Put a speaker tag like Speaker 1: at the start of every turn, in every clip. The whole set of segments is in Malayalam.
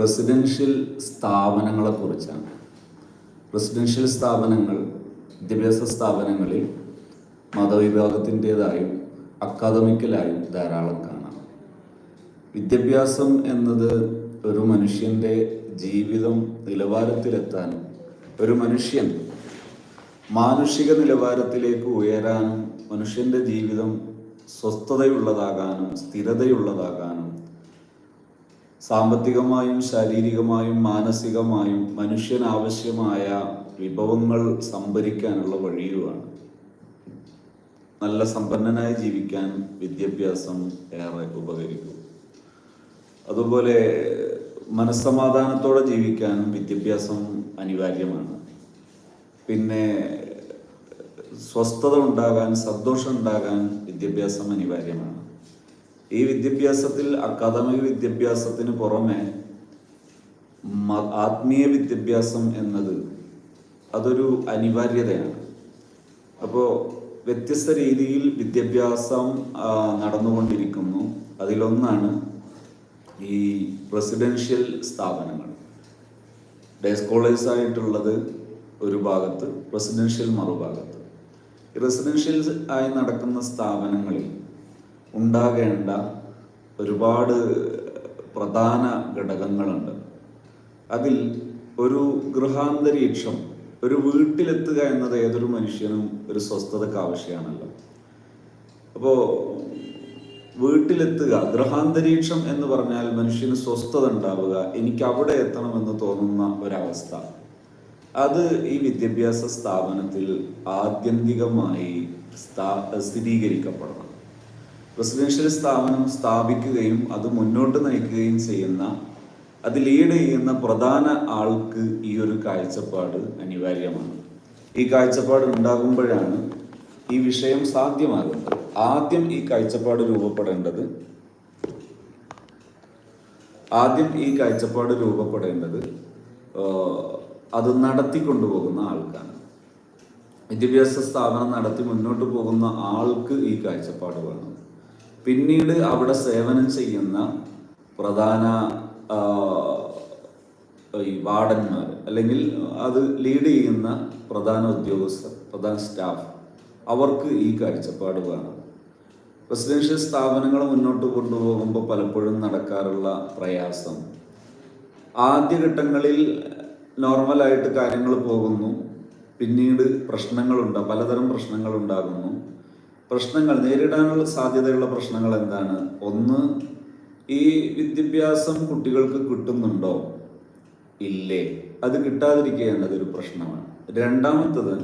Speaker 1: റെസിഡൻഷ്യൽ സ്ഥാപനങ്ങളെക്കുറിച്ചാണ്. റെസിഡൻഷ്യൽ സ്ഥാപനങ്ങൾ വിദ്യാഭ്യാസ സ്ഥാപനങ്ങളിൽ മതവിഭാഗത്തിന്റെതായും അക്കാദമിക്കലായും ധാരാളം കാണാം. വിദ്യാഭ്യാസം എന്നത് ഒരു മനുഷ്യന്റെ ജീവിതം നിലവാരത്തിലെത്താനും ഒരു മനുഷ്യൻ മാനുഷിക നിലവാരത്തിലേക്ക് ഉയരാനും മനുഷ്യന്റെ ജീവിതം സ്വസ്ഥതയുള്ളതാകാനും സ്ഥിരതയുള്ളതാകാനും സാമ്പത്തികമായും ശാരീരികമായും മാനസികമായും മനുഷ്യന് ആവശ്യമായ വിഭവങ്ങൾ സംഭരിക്കാനുള്ള വഴിയുമാണ്. നല്ല സമ്പന്നനായി ജീവിക്കാൻ വിദ്യാഭ്യാസം ഏറെ ഉപകരിക്കും. അതുപോലെ മനസ്സമാധാനത്തോടെ ജീവിക്കാനും വിദ്യാഭ്യാസം അനിവാര്യമാണ്. പിന്നെ സ്വസ്ഥത ഉണ്ടാകാൻ സന്തോഷം ഉണ്ടാകാൻ വിദ്യാഭ്യാസം അനിവാര്യമാണ്. ഈ വിദ്യാഭ്യാസത്തിൽ അക്കാദമിക വിദ്യാഭ്യാസത്തിന് പുറമെ ആത്മീയ വിദ്യാഭ്യാസം എന്നത് അതൊരു അനിവാര്യതയാണ്. അപ്പോൾ വ്യത്യസ്ത രീതിയിൽ വിദ്യാഭ്യാസം നടന്നുകൊണ്ടിരിക്കുന്നു. അതിലൊന്നാണ് ഈ റെസിഡൻഷ്യൽ സ്ഥാപനങ്ങൾ. ഡേ സ്കോളേഴ്സ് ആയിട്ടുള്ളത് ഒരു ഭാഗത്ത് റെസിഡൻഷ്യൽ മറുഭാഗത്ത്. റെസിഡൻഷ്യൽ ആയി നടക്കുന്ന സ്ഥാപനങ്ങളിൽ ഉണ്ടാകേണ്ട ഒരുപാട് പ്രധാന ഘടകങ്ങളുണ്ട്. അതിൽ ഒരു ഗൃഹാന്തരീക്ഷം ഒരു വീട്ടിലെത്തുക എന്നത് ഏതൊരു മനുഷ്യനും ഒരു സ്വസ്ഥതക്ക് ആവശ്യമാണല്ലോ. അപ്പോൾ വീട്ടിലെത്തുക ഗൃഹാന്തരീക്ഷം എന്ന് പറഞ്ഞാൽ മനുഷ്യന് സ്വസ്ഥത ഉണ്ടാവുക എനിക്ക് അവിടെ എത്തണമെന്ന് തോന്നുന്ന ഒരവസ്ഥ. അത് ഈ വിദ്യാഭ്യാസ സ്ഥാപനത്തിൽ ആത്യന്തികമായി സ്ഥാ- സ്ഥിരീകരിക്കപ്പെടണം. റെസിഡൻഷ്യൽ സ്ഥാപനം സ്ഥാപിക്കുകയും അത് മുന്നോട്ട് നയിക്കുകയും ചെയ്യുന്ന അത് ലീഡ് ചെയ്യുന്ന പ്രധാന ആൾക്ക് ഈ ഒരു കാഴ്ചപ്പാട് അനിവാര്യമാണ്. ഈ കാഴ്ചപ്പാട് ഉണ്ടാകുമ്പോഴാണ് ഈ വിഷയം സാധ്യമാകുന്നത്. ആദ്യം ഈ കാഴ്ചപ്പാട് രൂപപ്പെടേണ്ടത് ആദ്യം ഈ കാഴ്ചപ്പാട് രൂപപ്പെടേണ്ടത് അത് നടത്തിക്കൊണ്ടുപോകുന്ന ആൾക്കാണ് വിദ്യാഭ്യാസ സ്ഥാപനം നടത്തി മുന്നോട്ട് പോകുന്ന ആൾക്ക് ഈ കാഴ്ചപ്പാട് വേണം. പിന്നീട് അവിടെ സേവനം ചെയ്യുന്ന പ്രധാന ഈ വാർഡന്മാർ അല്ലെങ്കിൽ അത് ലീഡ് ചെയ്യുന്ന പ്രധാന ഉദ്യോഗസ്ഥർ പ്രധാന സ്റ്റാഫ് അവർക്ക് ഈ കാഴ്ചപ്പാട് വേണം. റെസിഡൻഷ്യൽ സ്ഥാപനങ്ങൾ മുന്നോട്ട് കൊണ്ടുപോകുമ്പോൾ പലപ്പോഴും നടക്കാറുള്ള പ്രയാസം. ആദ്യഘട്ടങ്ങളിൽ നോർമലായിട്ട് കാര്യങ്ങൾ പോകുന്നു. പിന്നീട് പ്രശ്നങ്ങളുണ്ട് പലതരം പ്രശ്നങ്ങൾ ഉണ്ടാകുന്നു പ്രശ്നങ്ങൾ നേരിടാനുള്ള സാധ്യതയുള്ള പ്രശ്നങ്ങൾ എന്താണ്? ഒന്ന് ഈ വിദ്യാഭ്യാസം കുട്ടികൾക്ക് കിട്ടുന്നുണ്ടോ? ഇല്ലേ. അത് കിട്ടാതിരിക്കുക എന്നതൊരു പ്രശ്നമാണ്. രണ്ടാമത്തത്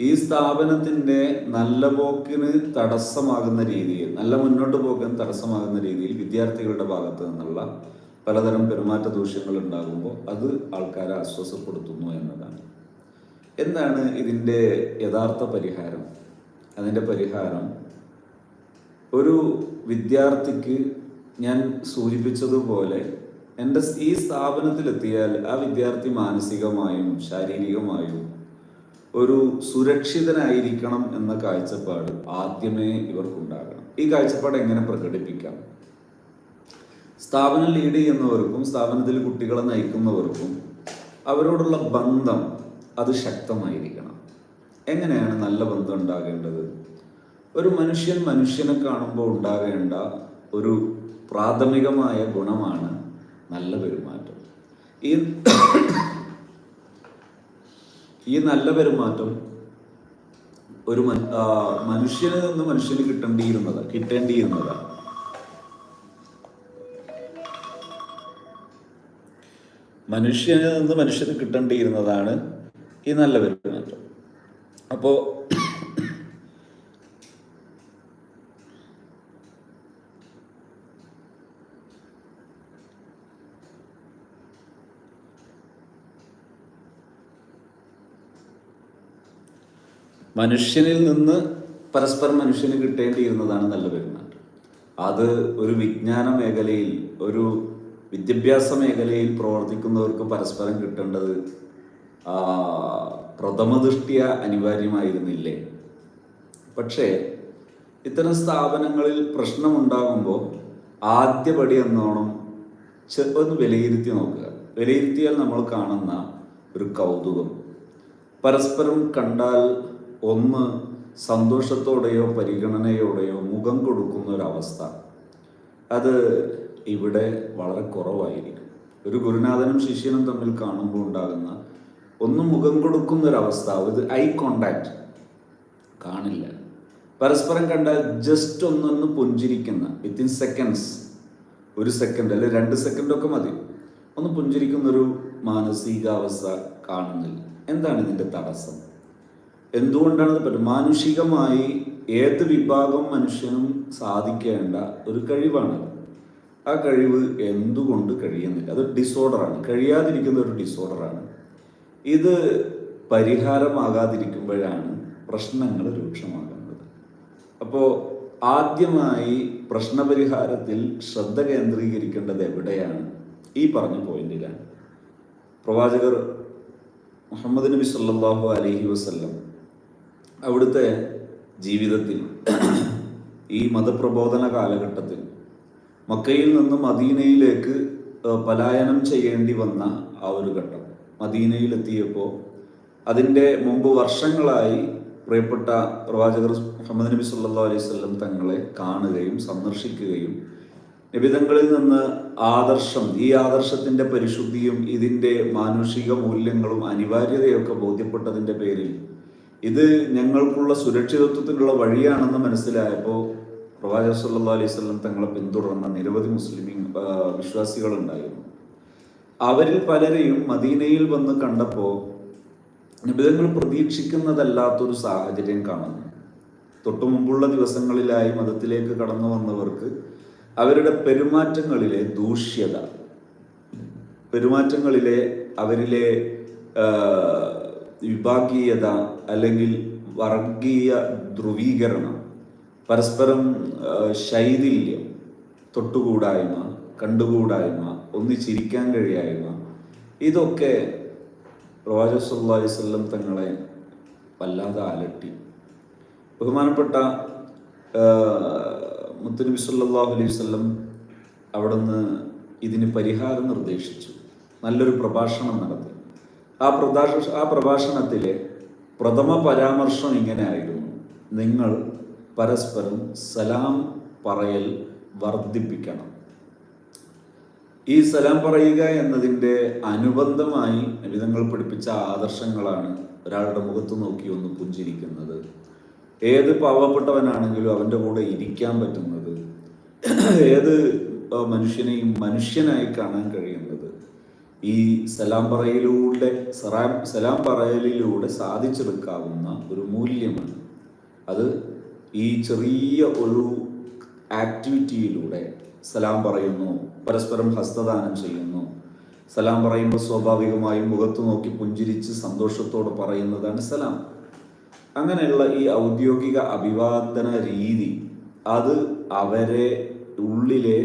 Speaker 1: ഈ സ്ഥാപനത്തിന്റെ നല്ല പോക്കിന് തടസ്സമാകുന്ന രീതിയിൽ നല്ല മുന്നോട്ട് പോക്കിന് തടസ്സമാകുന്ന രീതിയിൽ വിദ്യാർത്ഥികളുടെ ഭാഗത്ത് നിന്നുള്ള പലതരം പെരുമാറ്റ ദൂഷ്യങ്ങൾ ഉണ്ടാകുമ്പോൾ അത് ആൾക്കാരെ അസ്വസ്ഥപ്പെടുത്തുന്നു എന്നതാണ്. എന്താണ് ഇതിന്റെ യഥാർത്ഥ പരിഹാരം? അതിന്റെ പരിഹാരം. ഒരു വിദ്യാർത്ഥിക്ക് ഞാൻ സൂചിപ്പിച്ചതുപോലെ എന്റെ ഈ സ്ഥാപനത്തിലെത്തിയാൽ ആ വിദ്യാർത്ഥി മാനസികമായും ശാരീരികമായും ഒരു സുരക്ഷിതനായിരിക്കണം എന്ന കാഴ്ചപ്പാട് ആദ്യമേ ഇവർക്കുണ്ടാകണം. ഈ കാഴ്ചപ്പാട് എങ്ങനെ പ്രകടിപ്പിക്കാം? സ്ഥാപനം ലീഡ് ചെയ്യുന്നവർക്കും സ്ഥാപനത്തിൽ കുട്ടികളെ നയിക്കുന്നവർക്കും അവരോടുള്ള ബന്ധം അത് ശക്തമായിരിക്കണം. എങ്ങനെയാണ് നല്ല ബന്ധം ഉണ്ടാകേണ്ടത്? ഒരു മനുഷ്യൻ മനുഷ്യനെ കാണുമ്പോൾ ഉണ്ടാകേണ്ട ഒരു പ്രാഥമികമായ ഗുണമാണ് നല്ല പെരുമാറ്റം. ഈ ഈ നല്ല പെരുമാറ്റം ഒരു മനുഷ്യന് നിന്ന് മനുഷ്യന് കിട്ടേണ്ടിയിരുന്നത് കിട്ടേണ്ടിയിരുന്നതാണ്. മനുഷ്യന് നിന്ന് മനുഷ്യന് കിട്ടേണ്ടിയിരുന്നതാണ് ഈ നല്ല പെരുമാറ്റം. അപ്പോൾ മനുഷ്യനിൽ നിന്ന് പരസ്പരം മനുഷ്യന് കിട്ടേണ്ടിയിരുന്നതാണ് നല്ല പെരുമാറ്റം. അത് ഒരു വിജ്ഞാന മേഖലയിൽ ഒരു വിദ്യാഭ്യാസ മേഖലയിൽ പ്രവർത്തിക്കുന്നവർക്ക് പരസ്പരം കിട്ടേണ്ടത് പ്രഥമദൃഷ്ടിയ അനിവാര്യമായിരുന്നില്ലേ? പക്ഷേ ഇത്തരം സ്ഥാപനങ്ങളിൽ പ്രശ്നമുണ്ടാകുമ്പോൾ ആദ്യപടി എന്നോണം ഒന്ന് വിലയിരുത്തി നോക്കുക. വിലയിരുത്തിയാൽ നമ്മൾ കാണുന്ന ഒരു കൗതുകം. പരസ്പരം കണ്ടാൽ ഒന്ന് സന്തോഷത്തോടെയോ പരിഗണനയോടെയോ മുഖം കൊടുക്കുന്ന ഒരവസ്ഥ അത് ഇവിടെ വളരെ കുറവായിരിക്കും. ഒരു ഗുരുനാഥനും ശിഷ്യനും തമ്മിൽ കാണുമ്പോൾ ഉണ്ടാകുന്ന ഒന്ന് മുഖം കൊടുക്കുന്ന ഇത് ഐ കോണ്ടാക്ട് കാണില്ല. പരസ്പരം കണ്ടാൽ ജസ്റ്റ് ഒന്നൊന്ന് പുഞ്ചിരിക്കുന്ന വിത്തിൻ സെക്കൻഡ്സ് ഒരു സെക്കൻഡ് അല്ലെ രണ്ട് സെക്കൻഡൊക്കെ മതി. ഒന്ന് പുഞ്ചിരിക്കുന്ന ഒരു മാനസികാവസ്ഥ കാണുന്നില്ല. എന്താണ് ഇതിന്റെ തടസ്സം? എന്തുകൊണ്ടാണ് ഇത് പറ്റും? മാനുഷികമായി ഏത് വിഭാഗം മനുഷ്യനും സാധിക്കേണ്ട ഒരു കഴിവാണ് ആ കഴിവ് എന്തുകൊണ്ട് കഴിയുന്നില്ല? അത് ഡിസോർഡറാണ് കഴിയാതിരിക്കുന്ന ഒരു ഡിസോർഡറാണ് ഇത് പരിഹാരമാകാതിരിക്കുമ്പോഴാണ് പ്രശ്നങ്ങൾ രൂക്ഷമാകുന്നത്. അപ്പോൾ ആദ്യമായി പ്രശ്നപരിഹാരത്തിൽ ശ്രദ്ധ കേന്ദ്രീകരിക്കേണ്ടത് എവിടെയാണ്? ഈ പറഞ്ഞ പോയിന്റിലാണ്. പ്രവാചകർ മുഹമ്മദ് നബി സല്ലാഹു അലഹി വസ്ല്ലം അവിടുത്തെ ജീവിതത്തിൽ ഈ മതപ്രബോധന കാലഘട്ടത്തിൽ മക്കയിൽ നിന്നും മദീനയിലേക്ക് പലായനം ചെയ്യേണ്ടി വന്ന ആ ഒരു ഘട്ടം. മദീനയിലെത്തിയപ്പോൾ അതിന്റെ മുമ്പ് വർഷങ്ങളായി പ്രിയപ്പെട്ട പ്രവാചകർ മുഹമ്മദ് നബി സല്ലാ അലൈഹി സ്വല്ലം തങ്ങളെ കാണുകയും സന്ദർശിക്കുകയും നിബിതങ്ങളിൽ നിന്ന് ആദർശം ഈ ആദർശത്തിന്റെ പരിശുദ്ധിയും ഇതിന്റെ മാനുഷിക മൂല്യങ്ങളും അനിവാര്യതയൊക്കെ ബോധ്യപ്പെട്ടതിന്റെ പേരിൽ ഇത് ഞങ്ങൾക്കുള്ള സുരക്ഷിതത്വത്തിനുള്ള വഴിയാണെന്ന് മനസ്സിലായപ്പോൾ പ്രവാചക സല്ലാ അലൈഹി സ്വല്ലം തങ്ങളെ പിന്തുടർന്ന നിരവധി മുസ്ലിം വിശ്വാസികളുണ്ടായിരുന്നു. അവരിൽ പലരെയും മദീനയിൽ വന്ന് കണ്ടപ്പോൾ നിബിതങ്ങൾ പ്രതീക്ഷിക്കുന്നതല്ലാത്തൊരു സാഹചര്യം കാണുന്നു. തൊട്ടു മുമ്പുള്ള ദിവസങ്ങളിലായി മതത്തിലേക്ക് കടന്നു വന്നവർക്ക് അവരുടെ പെരുമാറ്റങ്ങളിലെ ദൂഷ്യത പെരുമാറ്റങ്ങളിലെ അവരിലെ വിഭാഗീയത അല്ലെങ്കിൽ വർഗീയ ധ്രുവീകരണം പരസ്പരം ശൈഥില്യം തൊട്ടുകൂടായ്മ കണ്ടുകൂടായ്മ ഒന്നിച്ചിരിക്കാൻ കഴിയായ്മ ഇതൊക്കെ പ്രവാചക അലൈഹി തങ്ങളെ വല്ലാതെ അലട്ടി. ബഹുമാനപ്പെട്ട മുത്തുനബി സല്ലല്ലാഹു അലൈഹി വസല്ലം അവിടുന്ന് ഇതിന് പരിഹാരം നിർദ്ദേശിച്ചു. നല്ലൊരു പ്രഭാഷണം നടത്തി. ആ പ്രഭാഷ ആ പ്രഭാഷണത്തിലെ പ്രഥമ പരാമർശം ഇങ്ങനെയായിരുന്നു. നിങ്ങൾ പരസ്പരം സലാം പറയൽ വർദ്ധിപ്പിക്കണം. ഈ സലാം പറയുക എന്നതിന്റെ അനുബന്ധമായി വിധങ്ങൾ പഠിപ്പിച്ച ആദർശങ്ങളാണ് ഒരാളുടെ മുഖത്ത് നോക്കി ഒന്ന് പുഞ്ചിരിക്കുന്നത്. ഏത് പാവപ്പെട്ടവനാണെങ്കിലും അവന്റെ കൂടെ ഇരിക്കാൻ പറ്റുന്നത്. ഏത് മനുഷ്യനെയും മനുഷ്യനായി കാണാൻ കഴിയുന്നത്. ഈ സലാം പറയലിലൂടെ സറാം സലാം പറയലിലൂടെ സാധിച്ചെടുക്കാവുന്ന ഒരു മൂല്യമാണ്. അത് ഈ ചെറിയ ഒരു ആക്ടിവിറ്റിയിലൂടെ സലാം പറയുന്നു പരസ്പരം ഹസ്തദാനം ചെയ്യുന്നു. സലാം പറയുമ്പോൾ സ്വാഭാവികമായും മുഖത്ത് നോക്കി പുഞ്ചിരിച്ച് സന്തോഷത്തോട് പറയുന്നതാണ് സലാം. അങ്ങനെയുള്ള ഈ ഔദ്യോഗിക അഭിവാദന രീതി അത് അവരെ ഉള്ളിലെ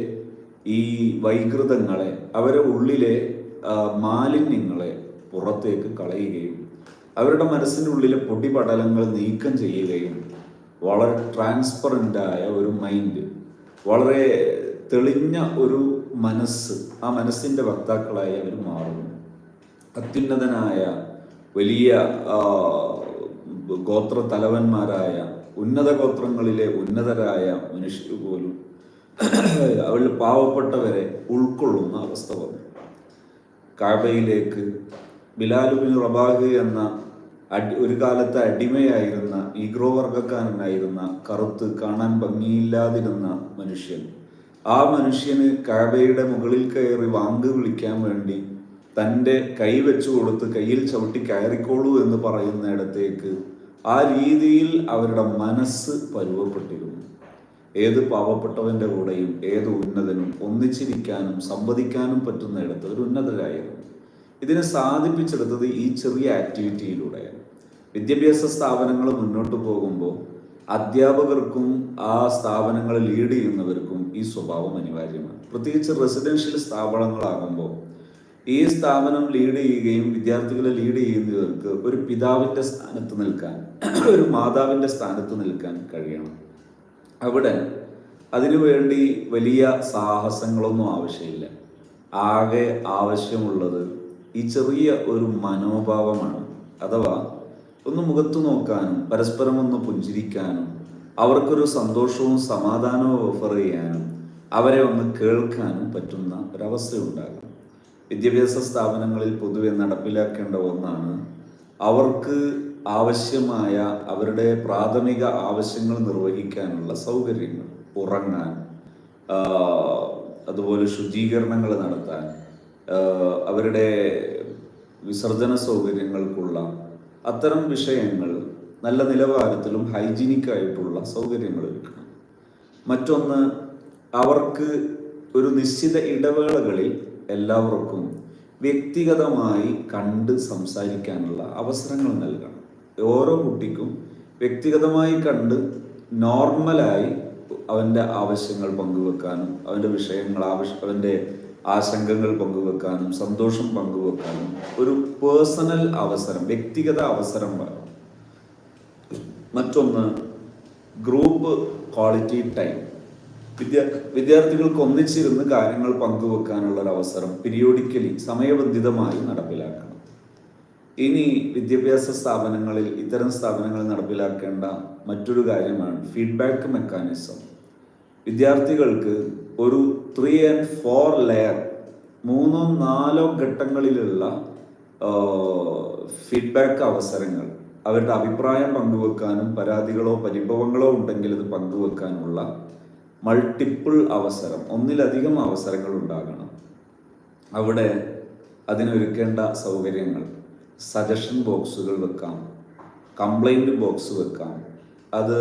Speaker 1: ഈ വൈകൃതങ്ങളെ അവരെ ഉള്ളിലെ മാലിന്യങ്ങളെ പുറത്തേക്ക് കളയുകയും അവരുടെ മനസ്സിനുള്ളിലെ പൊടിപടലങ്ങൾ നീക്കം ചെയ്യുകയും വളരെ ട്രാൻസ്പറന്റായ ഒരു മൈൻഡ് വളരെ തെളിഞ്ഞ ഒരു മനസ്സ് ആ മനസ്സിന്റെ വക്താക്കളായി അവർ മാറുന്നു. അത്യുന്നതനായ വലിയ ഗോത്ര തലവന്മാരായ ഉന്നത ഗോത്രങ്ങളിലെ ഉന്നതരായ മനുഷ്യർ പോലും അവൾ പാവപ്പെട്ടവരെ ഉൾക്കൊള്ളുന്ന അവസ്ഥ വന്നു. കാബയിലേക്ക് ബിലാലുബിൻ റബാഹ് എന്ന ഒരു കാലത്തെ അടിമയായിരുന്ന ഈഗ്രോ വർഗക്കാരനായിരുന്ന കറുത്ത് കാണാൻ ഭംഗിയില്ലാതിരുന്ന മനുഷ്യൻ ആ മനുഷ്യന് കാബയുടെ മുകളിൽ കയറി വാങ്ക് വിളിക്കാൻ വേണ്ടി തന്റെ കൈ വെച്ചു കൊടുത്ത് കയ്യിൽ ചവിട്ടി കയറിക്കോളൂ എന്ന് പറയുന്നിടത്തേക്ക് ആ രീതിയിൽ അവരുടെ മനസ്സ് പരുവപ്പെട്ടിരുന്നു. ഏത് പാവപ്പെട്ടവന്റെ കൂടെയും ഏത് ഉന്നതനും ഒന്നിച്ചിരിക്കാനും സംവദിക്കാനും പറ്റുന്ന ഇടത്ത് ഒരു ഉന്നതരായിരുന്നു. ഇതിനെ സാധിപ്പിച്ചെടുത്തത് ഈ ചെറിയ ആക്ടിവിറ്റിയിലൂടെയാണ്. വിദ്യാഭ്യാസ സ്ഥാപനങ്ങൾ മുന്നോട്ട് പോകുമ്പോൾ അധ്യാപകർക്കും ആ സ്ഥാപനങ്ങളെ ലീഡ് ചെയ്യുന്നവർക്കും ഈ സ്വഭാവം അനിവാര്യമാണ്. പ്രത്യേകിച്ച് റെസിഡൻഷ്യൽ സ്ഥാപനങ്ങളാകുമ്പോൾ ഈ സ്ഥാപനം ലീഡ് ചെയ്യുകയും വിദ്യാർത്ഥികളെ ലീഡ് ചെയ്യുന്നവർക്ക് ഒരു പിതാവിന്റെ സ്ഥാനത്ത് നിൽക്കാൻ ഒരു മാതാവിന്റെ സ്ഥാനത്ത് നിൽക്കാൻ കഴിയണം. അവിടെ അതിനുവേണ്ടി വലിയ സാഹസങ്ങളൊന്നും ആവശ്യമില്ല. ആകെ ആവശ്യമുള്ളത് ഈ ചെറിയ ഒരു മനോഭാവമാണ്. അഥവാ ഒന്ന് മുഖത്തു നോക്കാനും പരസ്പരം ഒന്ന് പുഞ്ചിരിക്കാനും അവർക്കൊരു സന്തോഷവും സമാധാനവും ഓഫർ ചെയ്യാനും അവരെ ഒന്ന് കേൾക്കാനും പറ്റുന്ന ഒരവസ്ഥയുണ്ടാകും. വിദ്യാഭ്യാസ സ്ഥാപനങ്ങളിൽ പൊതുവെ നടപ്പിലാക്കേണ്ട ഒന്നാണ് അവർക്ക് ആവശ്യമായ അവരുടെ പ്രാഥമിക ആവശ്യങ്ങൾ നിർവഹിക്കാനുള്ള സൗകര്യങ്ങൾ. ഉറങ്ങാൻ അതുപോലെ ശുചീകരണങ്ങൾ നടത്താൻ അവരുടെ വിസർജന സൗകര്യങ്ങൾക്കുള്ള അത്തരം വിഷയങ്ങൾ നല്ല നിലവാരത്തിലും ഹൈജീനിക് ആയിട്ടുള്ള സൗകര്യങ്ങൾ ഒരുക്കണം. മറ്റൊന്ന് അവർക്ക് ഒരു നിശ്ചിത ഇടവേളകളിൽ എല്ലാവർക്കും വ്യക്തിഗതമായി കണ്ട് സംസാരിക്കാനുള്ള അവസരങ്ങൾ നൽകണം. ഓരോ കുട്ടിക്കും വ്യക്തിഗതമായി കണ്ട് നോർമലായി അവന്റെ ആവശ്യങ്ങൾ പങ്കുവെക്കാനും അവന്റെ വിഷയങ്ങൾ ആവശ്യ അവന്റെ ആശങ്കകൾ പങ്കുവെക്കാനും സന്തോഷം പങ്കുവെക്കാനും ഒരു പേഴ്സണൽ അവസരം വ്യക്തിഗത അവസരം മറ്റൊന്ന് ഗ്രൂപ്പ് ക്വാളിറ്റി ടൈം വിദ്യാ വിദ്യാർത്ഥികൾക്ക് ഒന്നിച്ചിരുന്ന് കാര്യങ്ങൾ പങ്കുവെക്കാനുള്ള ഒരു അവസരം പീരിയോഡിക്കലി സമയബന്ധിതമായി നടപ്പിലാക്കണം. ഇനി വിദ്യാഭ്യാസ സ്ഥാപനങ്ങളിൽ ഇത്തരം സ്ഥാപനങ്ങളിൽ നടപ്പിലാക്കേണ്ട മറ്റൊരു കാര്യമാണ് ഫീഡ്ബാക്ക് മെക്കാനിസം വിദ്യാർത്ഥികൾക്ക് ഒരു ത്രീ ആൻഡ് ഫോർ ലെയർ മൂന്നോ നാലോ ഘട്ടങ്ങളിലുള്ള ഫീഡ്ബാക്ക് അവസരങ്ങൾ അവരുടെ അഭിപ്രായം പങ്കുവെക്കാനും പരാതികളോ പരിഭവങ്ങളോ ഉണ്ടെങ്കിൽ അത് പങ്കുവെക്കാനുള്ള മൾട്ടിപ്പിൾ അവസരം ഒന്നിലധികം അവസരങ്ങൾ ഉണ്ടാകണം. അവിടെ അതിനൊരുക്കേണ്ട സൗകര്യങ്ങൾ സജഷൻ ബോക്സുകൾ വെക്കാം കംപ്ലൈന്റ് ബോക്സ് വെക്കാം അത്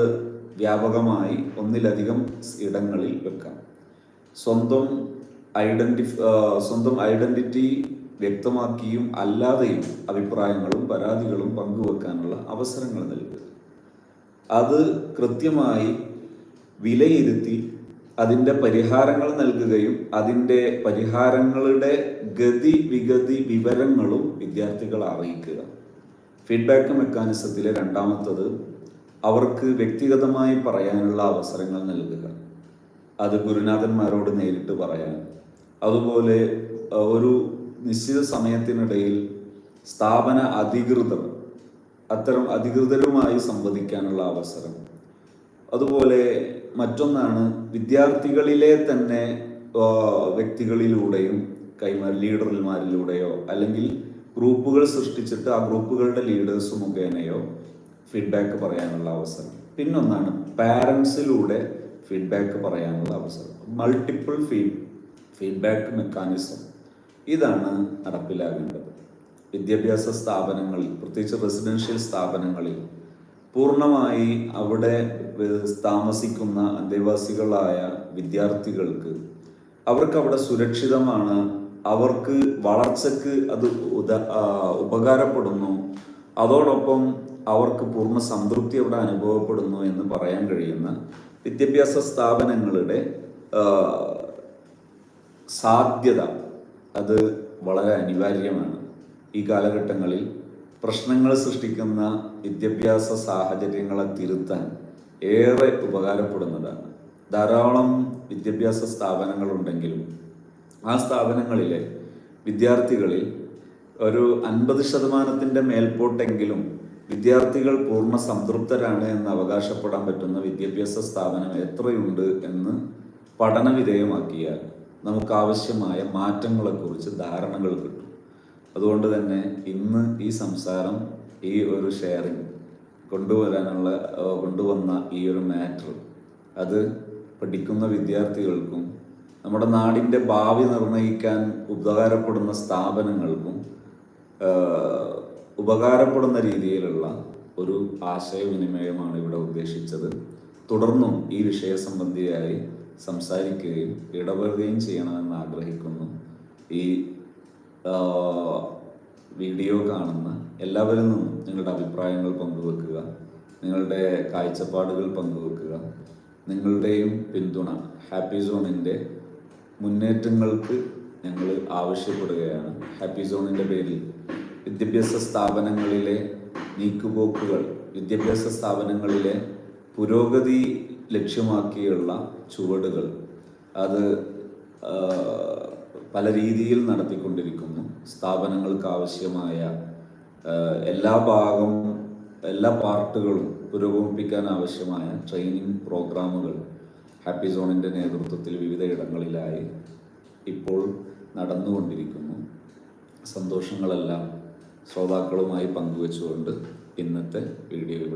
Speaker 1: വ്യാപകമായി ഒന്നിലധികം ഇടങ്ങളിൽ വെക്കാം. സ്വന്തം ഐഡന്റി സ്വന്തം ഐഡന്റിറ്റി വ്യക്തമാക്കിയും അല്ലാതെയും അഭിപ്രായങ്ങളും പരാതികളും പങ്കുവെക്കാനുള്ള അവസരങ്ങൾ നൽകുക. അത് കൃത്യമായി വിലയിരുത്തി അതിന്റെ പരിഹാരങ്ങൾ നൽകുകയും അതിന്റെ പരിഹാരങ്ങളുടെ ഗതി വിഗതി വിവരങ്ങളും വിദ്യാർത്ഥികളെ അറിയിക്കുക. ഫീഡ്ബാക്ക് മെക്കാനിസത്തിലെ രണ്ടാമത്തത് അവർക്ക് വ്യക്തിഗതമായി പറയാനുള്ള അവസരങ്ങൾ നൽകുക. അത് ഗുരുനാഥന്മാരോട് നേരിട്ട് പറയാൻ. അതുപോലെ ഒരു നിശ്ചിത സമയത്തിനിടയിൽ സ്ഥാപന അധികൃതർ അത്തരം അധികൃതരുമായി സംവദിക്കാനുള്ള അവസരം. അതുപോലെ മറ്റൊന്നാണ് വിദ്യാർത്ഥികളിലെ തന്നെ വ്യക്തികളിലൂടെയും കൈമാറി ലീഡർമാരിലൂടെയോ അല്ലെങ്കിൽ ഗ്രൂപ്പുകൾ സൃഷ്ടിച്ചിട്ട് ആ ഗ്രൂപ്പുകളുടെ ലീഡേഴ്സ് മുഖേനയോ ഫീഡ്ബാക്ക് പറയാനുള്ള അവസരം. പിന്നൊന്നാണ് പാരൻസിലൂടെ ഫീഡ്ബാക്ക് പറയാനുള്ള അവസരം. Multiple feed feedback mechanism. ഇതാണ് നടപ്പിലാകേണ്ടത്. വിദ്യാഭ്യാസ സ്ഥാപനങ്ങളിൽ പ്രത്യേകിച്ച് റെസിഡൻഷ്യൽ സ്ഥാപനങ്ങളിൽ പൂർണമായി അവിടെ താമസിക്കുന്ന അന്തേവാസികളായ വിദ്യാർത്ഥികൾക്ക് അവർക്ക് അവിടെ സുരക്ഷിതമാണ്. അവർക്ക് വളർച്ചക്ക് അത് ഉദ ഉപകാരപ്പെടുന്നു. അതോടൊപ്പം അവർക്ക് പൂർണ സംതൃപ്തി അവിടെ അനുഭവപ്പെടുന്നു എന്ന് പറയാൻ കഴിയുന്ന വിദ്യാഭ്യാസ സ്ഥാപനങ്ങളുടെ സാധ്യത അത് വളരെ അനിവാര്യമാണ്. ഈ കാലഘട്ടങ്ങളിൽ പ്രശ്നങ്ങൾ സൃഷ്ടിക്കുന്ന വിദ്യാഭ്യാസ സാഹചര്യങ്ങളെ തിരുത്താൻ ഏറെ ഉപകാരപ്പെടുന്നതാണ്. ധാരാളം വിദ്യാഭ്യാസ സ്ഥാപനങ്ങളുണ്ടെങ്കിലും ആ സ്ഥാപനങ്ങളിലെ വിദ്യാർത്ഥികളിൽ ഒരു അൻപത് ശതമാനത്തിന്റെ മേൽപോട്ടെങ്കിലും വിദ്യാർത്ഥികൾ പൂർണ സംതൃപ്തരാണ് എന്ന് അവകാശപ്പെടാൻ പറ്റുന്ന വിദ്യാഭ്യാസ സ്ഥാപനം എത്രയുണ്ട് എന്ന് പഠന വിധേയമാക്കിയാൽ നമുക്ക് ആവശ്യമായ മാറ്റങ്ങളെക്കുറിച്ച് ധാരണകൾ കിട്ടും. അതുകൊണ്ട് തന്നെ ഇന്ന് ഈ സംസാരം ഈ ഒരു ഷെയറിങ് കൊണ്ടുവരാനുള്ള കൊണ്ടുവന്ന ഈ ഒരു മാറ്റർ അത് പഠിക്കുന്ന വിദ്യാർത്ഥികൾക്കും നമ്മുടെ നാടിന്റെ ഭാവി നിർണയിക്കാൻ ഉപകാരപ്പെടുന്ന സ്ഥാപനങ്ങൾക്കും ഉപകാരപ്പെടുന്ന രീതിയിലുള്ള ഒരു ആശയവിനിമയമാണ് ഇവിടെ ഉദ്ദേശിച്ചത്. തുടർന്നും ഈ വിഷയ സംബന്ധിയായി സംസാരിക്കുകയും ഇടപെടുകയും ചെയ്യണമെന്ന് ആഗ്രഹിക്കുന്നു. ഈ വീഡിയോ കാണുന്ന എല്ലാവരിൽ നിന്നും നിങ്ങളുടെ അഭിപ്രായങ്ങൾ പങ്കുവെക്കുക നിങ്ങളുടെ കാഴ്ചപ്പാടുകൾ പങ്കുവെക്കുക നിങ്ങളുടെയും പിന്തുണ ഹാപ്പി സോണിന്റെ മുന്നേറ്റങ്ങൾക്ക് ഞങ്ങൾ ആവശ്യപ്പെടുകയാണ്. ഹാപ്പി സോണിന്റെ പേരിൽ വിദ്യാഭ്യാസ സ്ഥാപനങ്ങളിലെ നീക്കുപോക്കുകൾ വിദ്യാഭ്യാസ സ്ഥാപനങ്ങളിലെ പുരോഗതി ലക്ഷ്യമാക്കിയുള്ള ചുവടുകൾ അത് പല രീതിയിൽ നടത്തിക്കൊണ്ടിരിക്കുന്നു. സ്ഥാപനങ്ങൾക്ക് ആവശ്യമായ എല്ലാ ഭാഗം എല്ലാ പാർട്ടുകളും പുരോഗമിപ്പിക്കാൻ ആവശ്യമായ ട്രെയിനിങ് പ്രോഗ്രാമുകൾ ഹാപ്പി സോണിന്റെ നേതൃത്വത്തിൽ വിവിധ ഇടങ്ങളിലായി ഇപ്പോൾ നടന്നുകൊണ്ടിരിക്കുന്നു. സന്തോഷങ്ങളെല്ലാം ശ്രോതാക്കളുമായി പങ്കുവെച്ചുകൊണ്ട് ഇന്നത്തെ വീഡിയോ ഇവിടെ